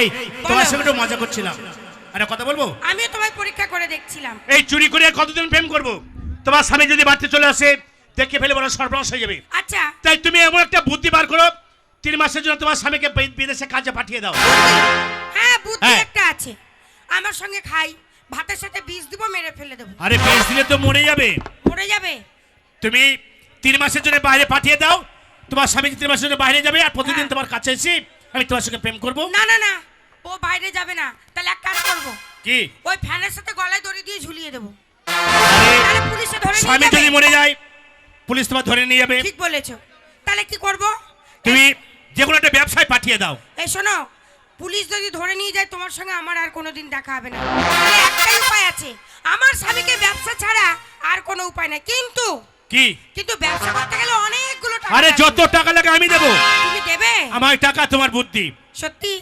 এই তোমার সঙ্গে একটু মজা করছিলাম। আরে কথা বলব? আমিও তোমায় পরীক্ষা করে দেখছিলাম। এই চুরি করে কতদিন প্রেম করব? তোমার স্বামী যদি বাড়িতে চলে আসে দেখে ফেলে বড় সর্বনাশ হয়ে যাবে। আচ্ছা। তাই তুমি এমন একটা বুদ্ধি বার করো তিন মাসের জন্য তোমার স্বামীকে বিদেশে কাজে পাঠিয়ে দাও। হ্যাঁ বুদ্ধি হ্যাঁ। একটা আছে। আমার সঙ্গে খাই ভাতের সাথে বিষ দিব মেরে ফেলে দেবো। আরে বেশ দিলে তো মরে যাবে। মরে যাবে। তুমি তিন মাসের জন্য বাইরে পাঠিয়ে দাও তোমার স্বামী তিন মাসের জন্য বাইরে যাবে আর প্রতিদিন হ্যাঁ। তোমার কাছে এসে আমি তোমার সঙ্গে প্রেম করব? না না না। ও বাইরে যাবে না। তাহলে এক কাজ করব। কি? ওই ফ্যানের সাথে গলায় দড়ি দিয়ে ঝুলিয়ে দেবো। তাহলে পুলিশে ধরে স্বামী যদি মরে যায় পুলিশ তোমার ধরে নিয়ে যাবে। ঠিক বলেছ। তাহলে কি করব? তুমি যে কোনো একটা ব্যবসায় পাঠিয়ে দাও। এই শোনো পুলিশ যদি ধরে নিয়ে যায় তোমার সঙ্গে আমার আর কোনোদিন দেখা হবে না। একটাই উপায় আছে। আমার স্বামীকে ব্যবসা ছাড়া আর কোনো উপায় নাই। কিন্তু কি? কিন্তু ব্যবসা করতে গেলে টাকা আরে যত টাকা লাগে আমি দেবো। তুমি দেবে? আমার টাকা তোমার বুদ্ধি। সত্যি?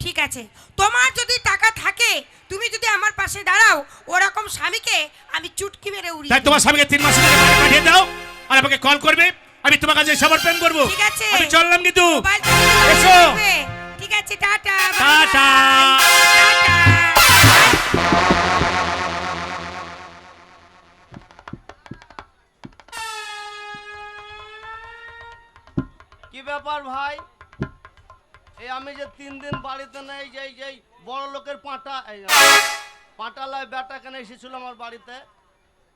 ঠিক আছে। তোমার যদি টাকা থাকে তুমি যদি আমার পাশে দাঁড়াও ওরকম স্বামীকে আমি চুটকি মেরে উড়ি তাই তোমার স্বামীকে তিন মাসের জন্য বাইরে পাঠিয়ে দাও আর আমাকে কল করবে আমি তোমার কাছে সমর্পণ করব। ঠিক আছে। আমি চললাম কিন্তু। এসো। ব্যাপার ভাই, এই আমি যে তিন দিন বাড়িতে নেই যে এই বড় লোকের পাঁটা পাঁটালায় বেটা কেন এসেছিল আমার বাড়িতে?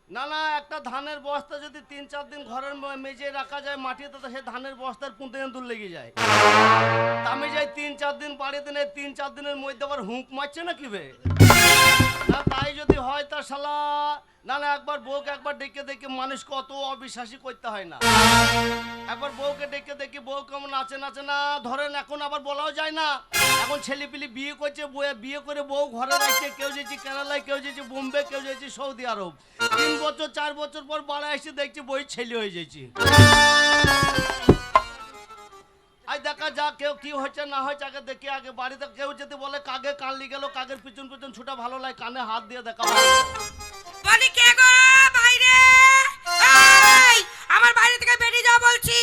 না না, একটা ধানের বস্তা যদি তিন চার দিন ঘরের মেঝে রাখা যায় মাটিতে, তো সেই ধানের বস্তার পুঁতে দিন দূর লেগে যায়। তা আমি যাই তিন চার দিন বাড়িতে নেই, তিন চার দিনের মধ্যে আবার হুঁক মারছে না কি বে তাই যদি হয় তা শালা না না একবার বউকে একবার ডেকে ডেকে মানুষ কত অবিশ্বাসী করতে হয় না। একবার বউকে ডেকে দেখি বউ কেমন নাচে নাচে না, ধরেন এখন আবার বলাও যায় না। এখন ছেলে পিলি বিয়ে করছে, বউয়ে বিয়ে করে বউ ঘরে রাখছে, কেউ যেছে কেরালায়, কেউ যেছে বোম্বে, কেউ যেছে সৌদি আরব। তিন বছর, চার বছর পর বাড়া এসে দেখছি বই ছেলে হয়ে যাচ্ছে। আই দেখা যা কেউ কি হচ্ছে না হচ্ছে আগে দেখি, আগে বাড়িতে কেউ যদি বলে কাগে কানলি গেল কাগের পিছন পিছন ছুটা ভালো লাগে, কানে হাত দিয়ে দেখা। বলি কে গো? বাইরে? আমার বাড়ি থেকে বেরিয়ে যাও বলছি।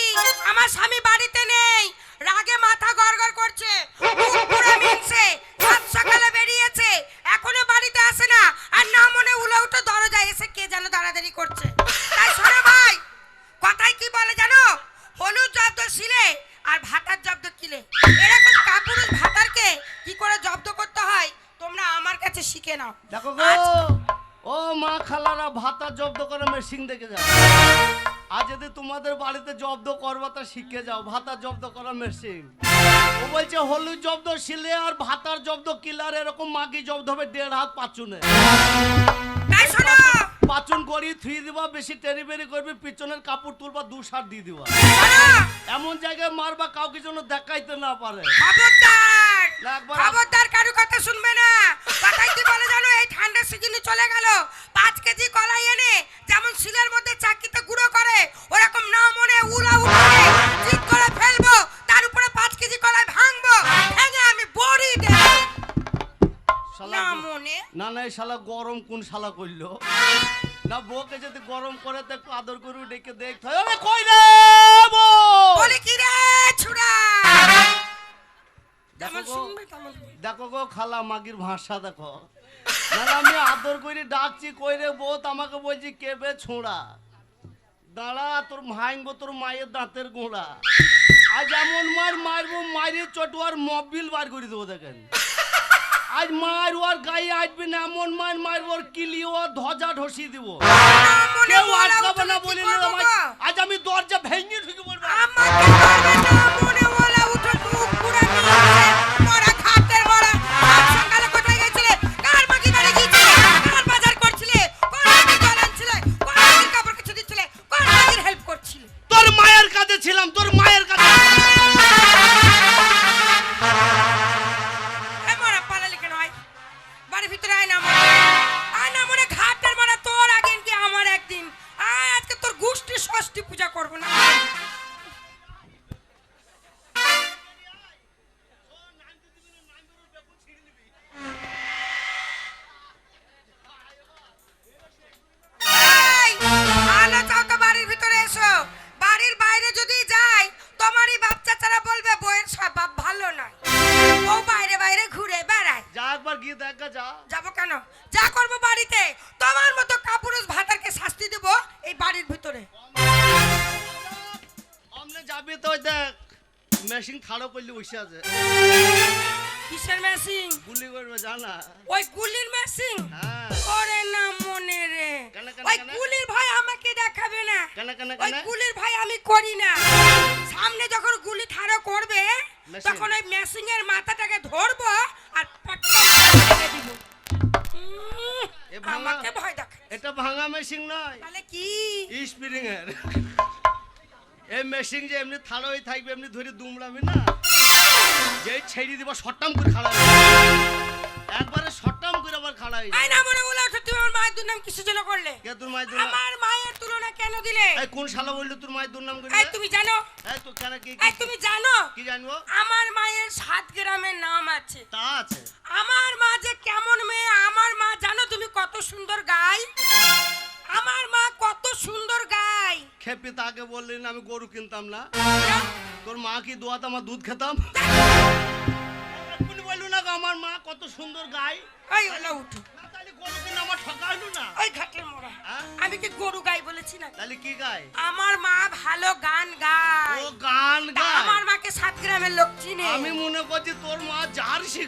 আমার স্বামী বাড়িতে নেই। রাগে মাথা গড়গড় শিখে যাও ভাতা জব্দ করা মেশিন ও বলছে হলুদ জব্দ শিলে আর ভাতার জব্দ কিলার এরকম মাগি জব্দ হবে দেড় হাত পাচুনে। পাচুন করি থুই দিবা বেশি টেরি বেরি করবি পিছনের কাপড় তুলবা দু সার দিয়ে দিবা। এমন জায়গায় মারবা কাউকে যেন দেখাইতে না পারে। খবরদার! একবার- খবরদার কারু কথা শুনবে না। কথাই কি বলে এই ঠান্ডার সিজনে চলে গেল। পাঁচ কেজি কলাই এনে যেমন শিলের মধ্যে চাকিতে গুঁড়ো করে ওরকম না মনে উলা উঠে চিৎ করে ফেলব তার উপরে পাঁচ কেজি কলাই ভাঙবো ভেঙে আমি বড়ি দেবো। না মনে। না না এই শালা গরম কোন শালা করল না বউকে যদি গরম করে তো একটু আদর করে ডেকে দেখতে হয় কই রে? বলে কি রে ছুড়া? দেখো গো, দেখো খালা মাগির ভাষা দেখো। আমি আদর করে ডাকছি কই রে বউ? আমাকে বলছি কেবে ছোঁড়া? দাঁড়া তোর ভাইঙ্গো তোর মায়ের দাঁতের গোড়া। আজ এমন মার মারবো মারিয়ে চটুয়ার মবিল বার করে দেবো দেখেন। আজ মার ওর গায়ে আসবে না এমন মার মারবো ওর কিলি ও ধ্বজা ঢসিয়ে দিব। কেউ না বলে আজ আমি দরজা ভেঙে ঢুকে পড়ব। বসে আছে। কিসের মেশিন? গুলি করবে জানা। ওই গুলির হ্যাঁ। করে না মনে রে। ওই গুলির ভয় আমাকে দেখাবে না। ওই গুলির ভয় আমি করি না। সামনে যখন গুলি ঠাড়ো করবে তখন ওই মেশিং এর মাথাটাকে ধরবো আর দিব। আমাকে ভয় দেখায় এটা ভাঙা মেশিন নয়। তাহলে কি? স্প্রিং এর এই মেশিন যে এমনি থাড়ো হয়ে থাকবে এমনি ধরে দুমড়াবি না। যেই ছেড়ে দিব শটাম করে খাড়া একবারে শটাম করে আবার খাড়া আই না মনে বলে ওঠো তুমি আমার মায়ের দুর্নাম কিসের জন্য করলে? কে তোর মায়ের দুর্নাম? আমার মায়ের তুলনা কেন দিলে? এই কোন শালা বললি তোর মায়ের দুর্নাম করে এই তুমি জানো? এই তো কেন কি এই তুমি জানো? কি জানব? আমার মায়ের সাত গ্রামের নাম আছে। তা আছে। আমার মা যে কেমন মেয়ে আমার মা জানো তুমি কত সুন্দর গাই? আমার মা কত সুন্দর গাই? খেপি তাকে বললি না আমি গরু কিনতাম না? তোর মা কি দোয়াতে আমার দুধ খেতাম? বললু না আমার মা কত সুন্দর গাই। উঠো? আমি কি গরু গাই বলেছি না? তাহলে কি গাই? আমার মা ভালো গান গায়। ও গান গায়? আমার মাকে সাত গ্রামের লোক চিনে। আমি মনে করছি তোর মা জার্সি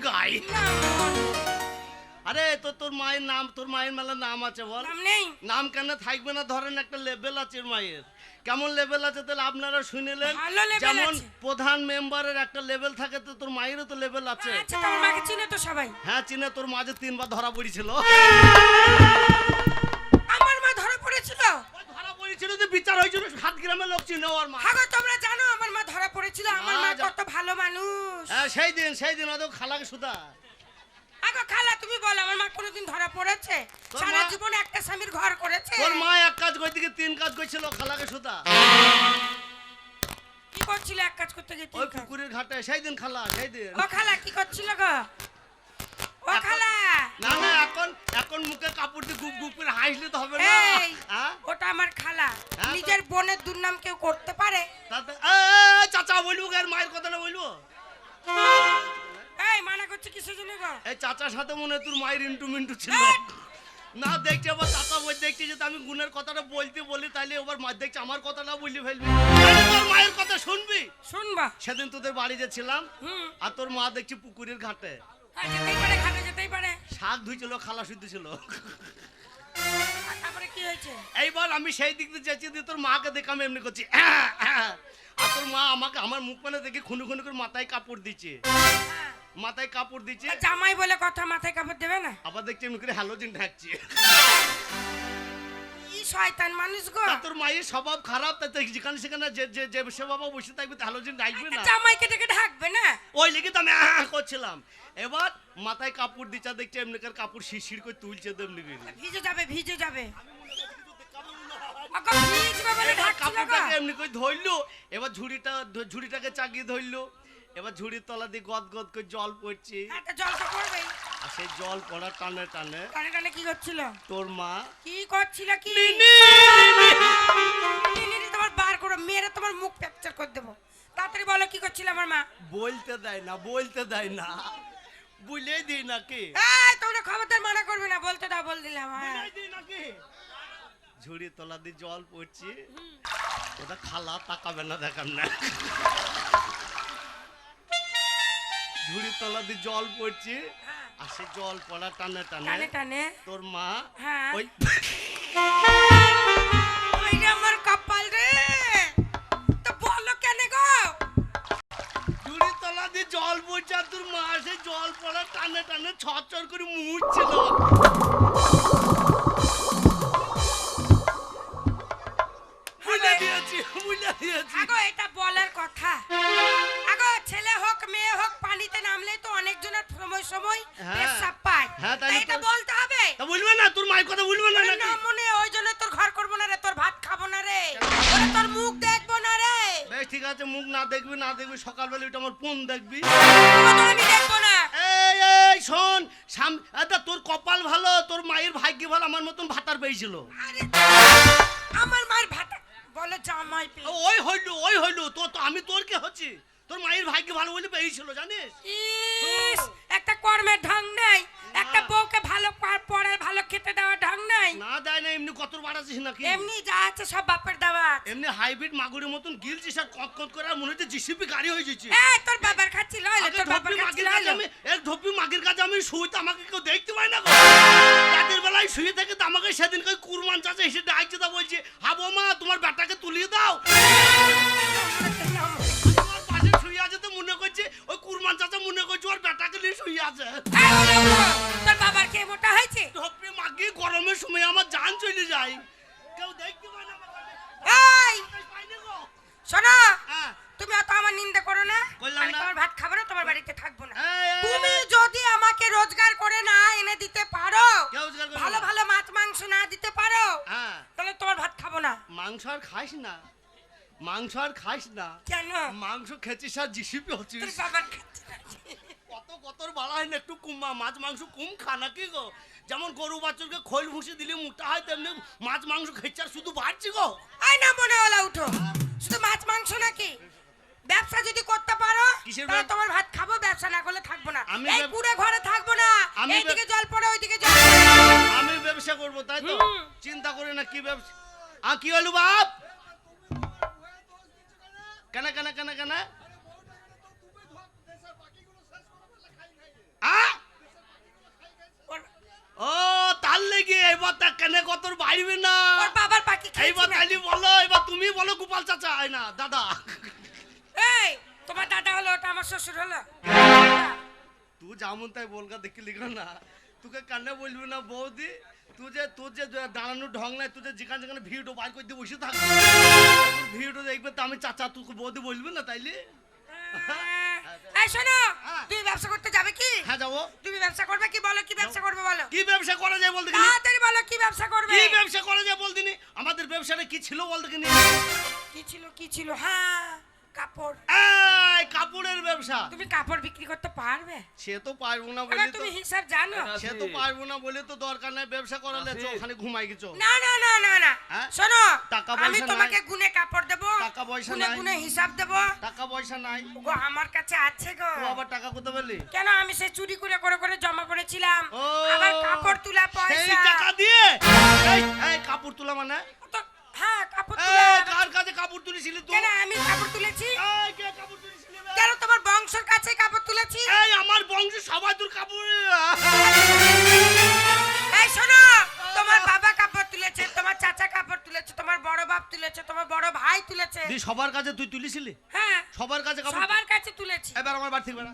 আরে তো তোর মায়ের নাম তোর মায়ের মেলা নাম আছে বল। নাম নেই। নাম কেন থাকবে না? ধরেন একটা লেভেল আছে মায়ের। কেমন লেভেল আছে তাহলে আপনারা শুনিলেন যেমন প্রধান মেম্বারের একটা লেভেল থাকে তো তোর মায়েরও তো লেভেল আছে। আচ্ছা চিনে তো সবাই। হ্যাঁ চিনে তোর মাঝে তিনবার ধরা পড়েছিল। আমার মা ধরা পড়েছিল? ধরা পড়েছিল যে বিচার হয়েছিল সাত গ্রামের লোক চিনে ওর মা। হাগো তোমরা জানো আমার মা ধরা পড়েছিল। আমার মা কত ভালো মানুষ। হ্যাঁ সেই দিন সেই দিন ওদের খালাকে সুদা আগো খালা তুমি বলো আমার মা কোনোদিন ধরা পড়েছে? তোর সারা মা- জীবন একটা স্বামীর ঘর করেছে? তোর মা এক কাজ করতে গিয়ে তিন কাজ করছিল খালাকে সুদা কি করছিল এক কাজ করতে গিয়ে ওই তিন কাজ? পুকুরের ঘাটে সেই দিন খালা সেই দিন। ও খালা কি করছিল গো? ও খালা! না না এখন এখন মুখে কাপড় দিয়ে গুপ গুপ করে হাসলে তো হবে না। এই হ্যাঁ? ওটা আমার খালা। হ্যাঁ তো- নিজের বোনের দুর্নাম কেউ করতে পারে? তাতে এ, এ, চাচা বলব আর মায়ের কথাটা বলব? করছে কিসের জন্য গো এই চাচার সাথে মনে হয় তোর মায়ের ইন্টু মিন্টু ছিল। না দেখছি আবার চাচা বই দেখছি যে আমি গুণের কথাটা বলতে বলি তাইলে এবার মা দেখছি আমার কথাটা বলি ফেলবি। তোর মায়ের কথা শুনবি? শুনবা। সেদিন তোদের বাড়ি যে ছিলাম আর তোর মা দেখছি পুকুরের ঘাটে। যেতেই পারে খাটে যেতেই পারে। শাক ধুইছিল খালা শুদ্ধ ছিল। তারপরে কি হয়েছে? এইবার আমি সেই দিক দিয়ে চেয়েছি দিয়ে তোর মাকে দেখে আমি এমনি করছি "আহ, আহ।" আর তোর মা আমাকে আমার মুখ মানে দেখে খুনু খুনু করে মাথায় কাপড় দিচ্ছে। হ্যাঁ। মাথায় কাপড় দিচ্ছে। জামাই বলে কথা মাথায় কাপড় দেবে না? আবার দেখছি এমনি করে হ্যালোজিন ঢাকছে। কি শয়তান মানুষ গো। তোর মায়ের স্বভাব খারাপ তাতে যেখানে সেখানে যে যে যে বাবা বসে থাকবে হ্যালোজিন ডাকবে না। জামাইকে ডেকে ঢাকবে না? ওই লেগে তো আমি আহ করছিলাম। এবার মাথায় কাপড় দিচ্ছে দেখছি এমনি করে কাপড় শিরশির করে তুলছে তেমনি করে। ভিজে যাবে ভিজে যাবে। কাপড়টাকে এমনি করে ধরলো এবার ঝুড়িটা ঝুড়িটাকে চাগিয়ে ধরলো। এবার ঝুড়ির তলা দিয়ে গদ গদ করে জল পড়ছে। একটা জল তো করবেই আর সেই জল পড়ার টানে টানে কানে কানে কি করছিল? তোর মা কি করছিল কি? নিনি তোমার বার করে মেরে তোমার মুখ ফ্র্যাকচার করে দেবো। তাড়াতাড়ি বলো কি করছিল আমার মা? বলতে দেয় না বলতে দেয় না। বুঝলেই দিই নাকি এই তোমরা খবরদার মানা করবে না বলতে দাও বল দিলাম হ্যাঁ। বুঝলেই দিই নাকি ঝুড়ি তলা দিয়ে জল পড়ছে। ওটা খালা তাকাবে না দেখান না। ঝুড়ি তলা দিয়ে জল পড়ছে হ্যাঁ। আর সে জল পড়া টানে টানে টানে তোর মা হ্যাঁ। ওই আমার কপাল রে তো বলো কেন গো ঝুড়ি তলা দিয়ে জল পড়ছে আর তোর মা সে জল পড়া টানে টানে ছচর করে মুছছিল বুঝে পেশাব পায় হ্যাঁ, তাই তাই এটা বলতে হবে। তা বলবে না তোর মায়ের কথা বলবে না না মনে ওই জন্য তোর ঘর করব না রে তোর ভাত খাব না রে। ওরে তোর মুখ দেখব না রে। বেশ ঠিক আছে মুখ না দেখবি না দেখবি সকালবেলা ওইটা আমার ফোন দেখবি। আমি দেখব না। এই এই শোন সাম তোর কপাল ভালো তোর মায়ের ভাগ্য ভালো আমার মতন ভাতার পেয়েছিল। আরে আমার মায়ের ভাত বলে জামাই ওই হইল ওই হইল তো আমি তোর কে হচ্ছি। তোর মায়ের ভাইকে ভালো বলে পেয়েছিল জানিস? ইস একটা কর্মের ঢং নাই একটা বউকে ভালো পরে ভালো খেতে দেওয়া ঢং নাই। না দেয় না এমনি কত বাড়াছিস নাকি? এমনি যা আছে সব বাপের দেওয়া এমনি হাইব্রিড মাগুরের মতন গিলছিস আর কত কত করে আর মনে হচ্ছে জিসিপি গাড়ি হয়ে যাচ্ছে। এই তোর বাবার খাচ্ছি লয় তোর বাবার খাচ্ছি কাছে আমি এক ধপি মাগির কাছে আমি শুইতে আমাকে কেউ দেখতে পায় না রাতের বেলায় শুয়ে থাকে তো আমাকে সেদিন কই কুরমান চাচা এসে ডাকছে তা বলছে হ্যাঁ হাবো মা তোমার ব্যাটাকে তুলিয়ে দাও। কুরমান চাচা মনে করছে ওর ব্যাটাকে নিয়ে শুয়ে আছে। তোর বাবার কে মোটা হয়েছে? ধপি মাগি গরমের সময় আমার জান চলে যায়। কেউ দেখতে পায় না এই। শোনো হ্যাঁ। তুমি অত আমার নিন্দা করো না। আমি তোমার ভাত খাব না তোমার বাড়িতে থাকব না। তুমি যদি আমাকে রোজগার করে না এনে দিতে পারো ভালো ভালো মাছ মাংস না দিতে পারো হ্যাঁ। তাহলে তোমার ভাত খাব না। মাংস আর খাইস না। মাংস আর খাইস না। কেন? মাংস খেছিস আর জিসিপি হচ্ছিস। কত কতর বাড়া হয় না একটু কুম্মা মাছ মাংস কুম খা নাকি গো? যেমন গরু বাছুরকে খোল ভুসি দিলে মোটা হয় তেমনি মাছ মাংস খেচ্ছে আর শুধু বাড়ছি গো। আয় না মনে হলো উঠো। শুধু মাছ মাংস নাকি? ব্যবসা যদি করতে পারো তাহলে তোমার ভাত খাব ব্যবসা না করলে থাকব না। আমি এই পুরো ঘরে থাকব না। এইদিকে জল পড়ে ওইদিকে জল আমি ব্যবসা করব তাই তো? চিন্তা করে না কি ব্যবসা আ কি হলো বাপ? কেন কেন কেন কেন? ও তার লেগে এবার তা কেন কতর বাইবে না? ওর বাবার পাখি এইবার। তাইলে বলো এবার তুমি বলো গোপাল চাচা আয় না দাদা। এই তোমার দাদা হলো ওটা আমার শ্বশুর হলো। তুই যেমন তাই বলগা দেখি লিখো না। তোকে কান্না বলবি না বৌদি? তুই যে তোর যে দাঁড়ানোর ঢং নাই তুই যে যেখানে যেখানে ভিডিও করে দিয়ে বসে ভিডিও দেখবে তো আমি চাচা তোকে বৌদি বলবি না তাইলে? এই শোনো হ্যাঁ। তুমি ব্যবসা করতে যাবে কি? হ্যাঁ যাব। তুমি ব্যবসা করবে কি বলো কি ব্যবসা করবে বলো? কি ব্যবসা করা যায় বলতে কিনি তাড়াতাড়ি বলো কি ব্যবসা করবে? কি ব্যবসা করা যায় বলতে আমাদের ব্যবসাটা কি ছিল বলতে কি ছিল কি ছিল? হ্যাঁ। কাপড়। এই কাপড়ের ব্যবসা। তুমি কাপড় বিক্রি করতে পারবে? সে তো পারব না বলে তুমি হিসাব জানো? সে তো পারব না বলে তো দরকার নাই ব্যবসা করালে চো ওখানে ঘুমাই গেছো। না না না না না? শোনো টাকা আমি পয়সা তোমাকে নাই। গুনে কাপড় দেবো টাকা পয়সা নাই। গুনে হিসাব দেবো। টাকা পয়সা নাই। গো আমার কাছে আছে গো। ও আবার টাকা কোথা পেলি? কেন আমি সে চুরি করে করে করে জমা করেছিলাম। আবার কাপড় তোলা সেই পয়সা। টাকা দিয়ে? এই এই কাপড় তোলা মানে? হ্যাঁ কাপড় এই কার কাছে কাপড় তুলেছিলি তুই? কেন আমি কাপড় তুলেছি? এই কে কাপড় তুলেছিলি বে? কেন তোমার বংশের কাছে কাপড় তুলেছি? এই আমার বংশ সবাই তোর কাপড়। এই শোনো তোমার বাবা কাপড় তুলেছে তোমার চাচা কাপড় তুলেছে তোমার বড় বাপ তুলেছে তোমার বড় ভাই তুলেছে। তুই সবার কাছে তুই তুলেছিলি? হ্যাঁ সবার কাছে কাপড় সবার কাছে তুলেছি। এবার আমার বাড়ি থেকে বেড়া।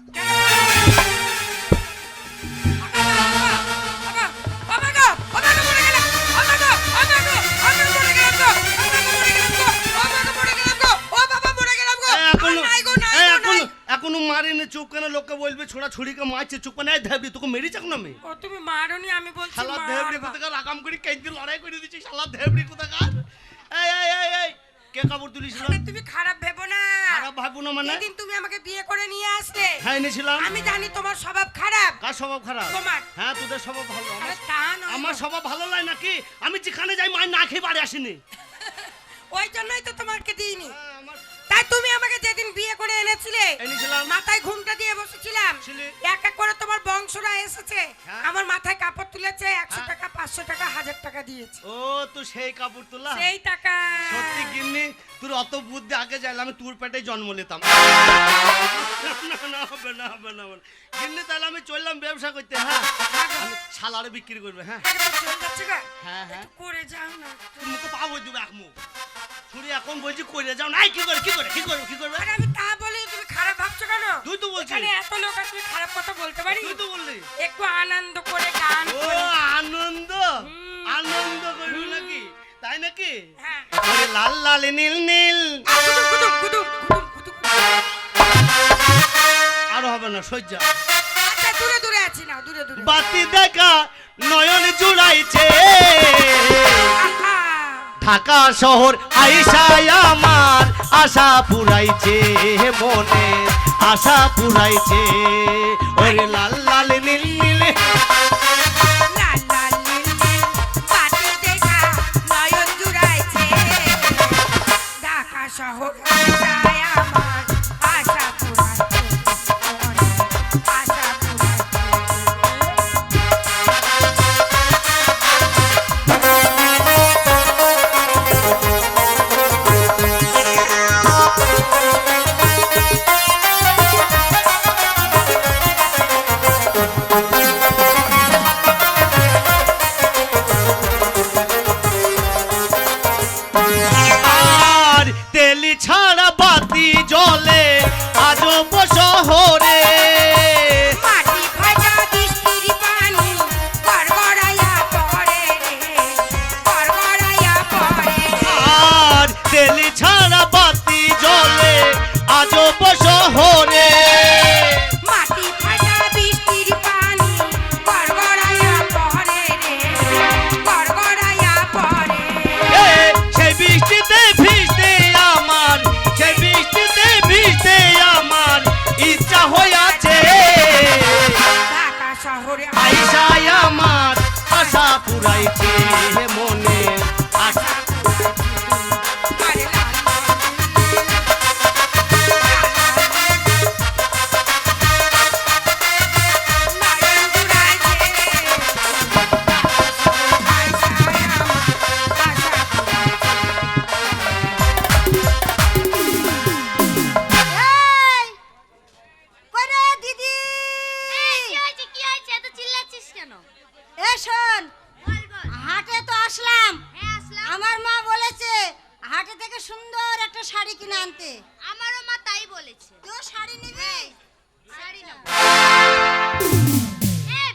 ছোড়া ছুরিকে মারছে চুপ কেন এই ধেবড়ি তোকে মেরেছে এখন আমি? ও তুমি মারোনি আমি বলছি শালা ধেবড়ি বা- কোথাকার আগাম করে কেন্দ্রে লড়াই করে দিচ্ছি শালা ধেবড়ি কোথাকার? এই এই এই এই কে কাপড় আরে তুমি খারাপ ভেবো না। খারাপ ভাবো না মানে? যেদিন তুমি আমাকে বিয়ে করে নিয়ে আসলে। হ্যাঁ এনেছিলাম। আমি জানি তোমার স্বভাব খারাপ। কার স্বভাব খারাপ? তোমার। হ্যাঁ তোদের স্বভাব ভালো। আমার তা নয় আমার স্বভাব ভালো লাগে নাকি? আমি যেখানে যাই মায়ের না খেয়ে বাড়ি আসিনি। ওই জন্যই তো তোমাকে দিইনি। হ্যাঁ, তাই তুমি আমাকে যেদিন বিয়ে করে এনেছিলে এনেছিলাম। মাথায় ঘুমটা দিয়ে বসেছিলাম। ছিলে। এক এক করে তোমার বংশরা এসেছে। হ্যাঁ। আমার মাথায় কাপড় তুলেছে একশো হ্যাঁ। টাকা পাঁচশো টাকা হাজার টাকা দিয়েছে। ও তো সেই কাপড় তোলা? সেই টাকা। সত্যি গিন্নি তোর অত বুদ্ধি আগে যাইলে আমি তোর পেটে জন্ম নিতাম। না না হবে না হবে না হবে গিন্নি তাহলে আমি চললাম ব্যবসা করতে হ্যাঁ? আমি সালারে বিক্রি করবে হ্যাঁ? তো। হ্যাঁ হ্যাঁ। করে যাও না তুই মুখে পা বই এক মুখ ছুরি এখন বলছি করে যাও। নাই কি করে কি করে? কি করবে কি করবে? আরে আমি তা বলি তুমি খারাপ ভাবছ কেন? তুই তো বলছিস। এখানে এত লোক আছে তুমি খারাপ কথা বলতে পারি? তুই তো বললি। একটু আনন্দ করে গান ও আনন্দ? আনন্দ করবি নাকি? তাই নাকি? হ্যাঁ। লাল লাল নীল নীল। আর হবে না সহ্য আচ্ছা দূরে দূরে আছি না দূরে দূরে। বাতি দেখা নয়ন জুড়াইছে। ঢাকা শহর আইসায় আমার আশা পুরাইছে মনে আশা পুরাইছে। ওরে লাল লাল নীল নীল।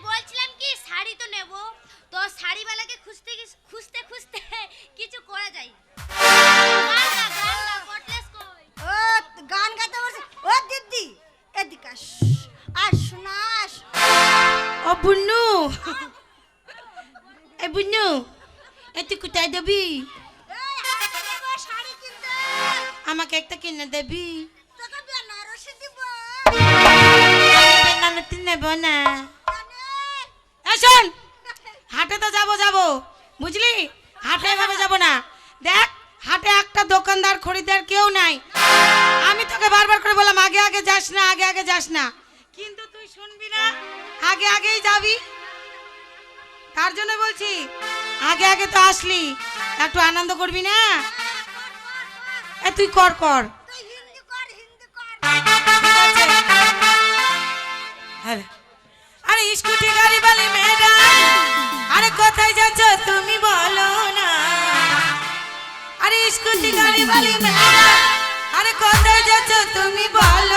বলছিলাম কি শাড়ি তো নেব তো শাড়িওয়ালাকে খুঁজতে খুঁজতে খুঁজতে কিছু করা যায় গান গা, গান গা, পটলেস কই? ও গান গাইতে ও দিদি এদিকে আস আস শোনা আস ও এ বুন্নু এ তুই কোথায় দেবি। আমাকে একটা কিনে দেবি। বেনারসি নেব না শোন হাটে তো যাব যাব। বুঝলি? হাটে এভাবে যাব না। দেখ হাটে একটা দোকানদার খরিদ্দার কেউ নাই। আমি তোকে বারবার করে বললাম আগে আগে যাস না আগে আগে যাস না। কিন্তু তুই শুনবি না আগে আগেই যাবি। তার জন্য বলছি আগে আগে তো আসলি। একটু আনন্দ করবি না? এ তুই কর কর। আরে আরে স্কুটি গাড়ি বালি ম্যাডাম। আরে কোথায় যাচ্ছ তুমি বলো না। আরে স্কুটি গাড়ি বালি ম্যাডাম। আরে কোথায় যাচ্ছ তুমি বলো